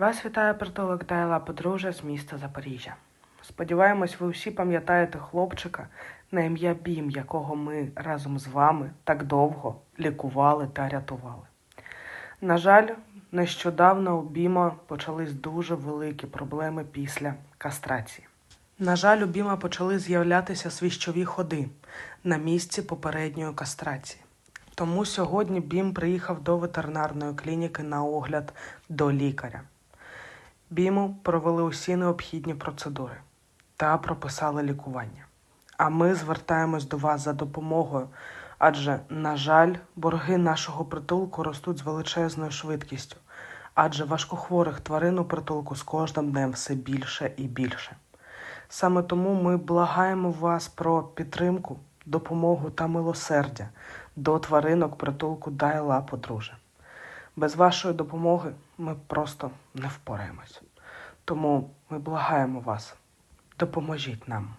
Вас вітає притулок Дайла Подружжя з міста Запоріжжя. Сподіваємось, ви всі пам'ятаєте хлопчика на ім'я Бім, якого ми разом з вами так довго лікували та рятували. На жаль, нещодавно у Біма почались дуже великі проблеми після кастрації. На жаль, у Біма почали з'являтися свіщові ходи на місці попередньої кастрації. Тому сьогодні Бім приїхав до ветеринарної клініки на огляд до лікаря. Біму провели усі необхідні процедури та прописали лікування. А ми звертаємось до вас за допомогою, адже, на жаль, борги нашого притулку ростуть з величезною швидкістю, адже важкохворих тварин у притулку з кожним днем все більше і більше. Саме тому ми благаємо вас про підтримку, допомогу та милосердя до тваринок притулку Дай лапу. Без вашої допомоги ми просто не впораємось. Тому ми благаємо вас, допоможіть нам.